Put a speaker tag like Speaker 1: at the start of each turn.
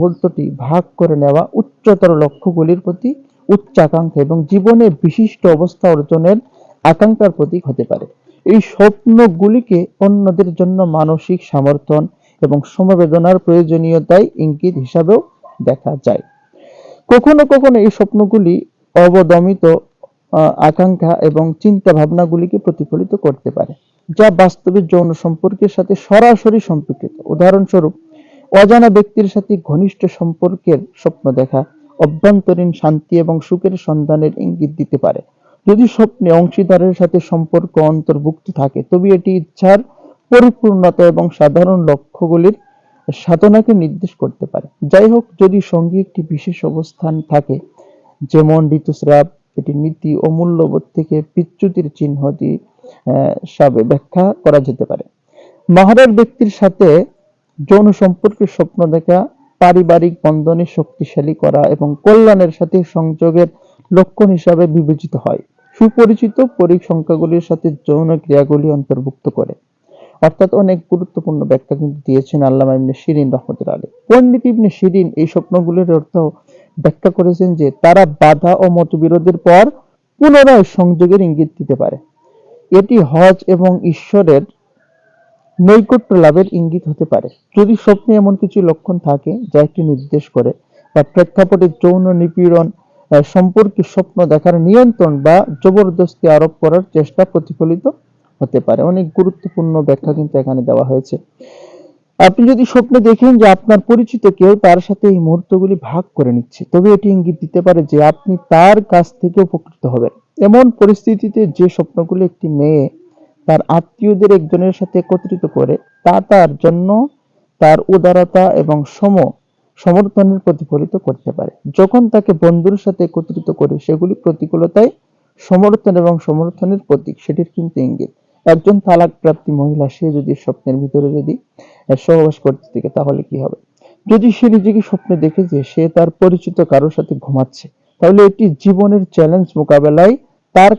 Speaker 1: মুহূর্তটি ভাগ করে নেওয়া উচ্চতর লক্ষ্যগুলির প্রতি উচ্চাকাঙ্ক্ষা এবং জীবনে বিশিষ্ট অবস্থা অর্জনের আকাঙ্ক্ষার প্রতীক হতে পারে। এই স্বপ্নগুলিকে অন্যদের জন্য মানসিক সমর্থন এবং সমবেদনার প্রয়োজনীয়তায় ইঙ্গিত হিসাবেও দেখা যায়। কখনো কখনো এই স্বপ্নগুলি অবদমিত আকাঙ্ক্ষা এবং চিন্তা ভাবনাগুলিকে প্রতিফলিত করতে পারে, যা বাস্তবে যৌন সম্পর্কের সাথে সরাসরি সম্পর্কিত উদাহরণস্বরূপ অজানা ব্যক্তির সাথে ঘনিষ্ঠ সম্পর্কের স্বপ্ন দেখা, অভ্যন্তরীণ শান্তি এবং সুখের সন্ধানের ইঙ্গিত দিতে পারে। যদি স্বপ্নে অংশীদারের সাথে সম্পর্ক অন্তর্ভুক্ত থাকে, তবে এটি ইচ্ছার পরিপূর্ণতা এবং সাধারণ লক্ষ্যগুলির সাধনাকে নির্দেশ করতে পারে। যাই হোক, যদি সঙ্গী একটি বিশেষ অবস্থান থাকে, যেমন ঋতুস্রাব, এটি নীতি ও মূল্যবোধ থেকে বিচ্যুতির চিহ্ন দিয়ে ব্যাখ্যা করা যেতে পারে। মাহারের ব্যক্তির সাথে যৌন সম্পর্কের স্বপ্ন দেখা, পারিবারিক বন্ধনে শক্তিশালী করা এবং কল্যাণের সাথে সংযোগের লক্ষণ হিসাবে বিবেচিত হয়। সুপরিচিত পরিসংখ্যাগুলির সাথে যৌন ক্রিয়াগুলি অন্তর্ভুক্ত করে। অর্থাৎ অনেক গুরুত্বপূর্ণ ব্যাখ্যা কিন্তু দিয়েছেন আল্লামা ইবনে শিরিন রহমতুল্লাহ আলী পণ্ডিত ইবনে শিরিন এই স্বপ্নগুলির অর্থ ব্যাখ্যা করেছেন যে তারা বাধা ও মতবিরোধের পর পুনরায় সংযোগের ইঙ্গিত দিতে পারে। এটি হজ এবং ঈশ্বরের নৈকট্য লাভের ইঙ্গিত হতে পারে। যদি স্বপ্নে এমন কিছু লক্ষণ থাকে, যা একটি নির্দেশ করে, বা প্রেক্ষাপটে যৌন নিপীড়ন সম্পর্কে স্বপ্ন দেখার নিয়ন্ত্রণ বা জবরদস্তি আরোপ করার চেষ্টা প্রতিফলিত হতে পারে। অনেক গুরুত্বপূর্ণ ব্যাখ্যা কিন্তু এখানে দেওয়া হয়েছে। আপনি যদি স্বপ্নে দেখেন যে আপনার পরিচিত কেউ তার সাথে এই মুহূর্তগুলি ভাগ করে নিচ্ছে, তবে এটি ইঙ্গিত দিতে পারে যে আপনি তার কাছ থেকে উপকৃত হবেন। এমন পরিস্থিতিতে যে স্বপ্নগুলি একটি মেয়ে তার আত্মীয়দের একজনের সাথে একত্রিত করে তা তার জন্য তার উদারতা এবং সম, সমর্থনের প্রতিফলিত করতে পারে। যখন তাকে বন্ধুর সাথে একত্রিত করে সেগুলি প্রতিকূলতায় সমর্থন এবং সমর্থনের প্রতীক, সেটির কিন্তু ইঙ্গিত। একজন তালাক প্রাপ্তি মহিলা, সে যদি স্বপ্নের ভিতরে যদি সহবাস করতে থাকে, তাহলে কি হবে? যদি সে নিজেকে স্বপ্নে দেখে যে সে তার পরিচিত কারোর সাথে ঘুমাচ্ছে, তাহলে এটি জীবনের চ্যালেঞ্জ মোকাবেলায় তার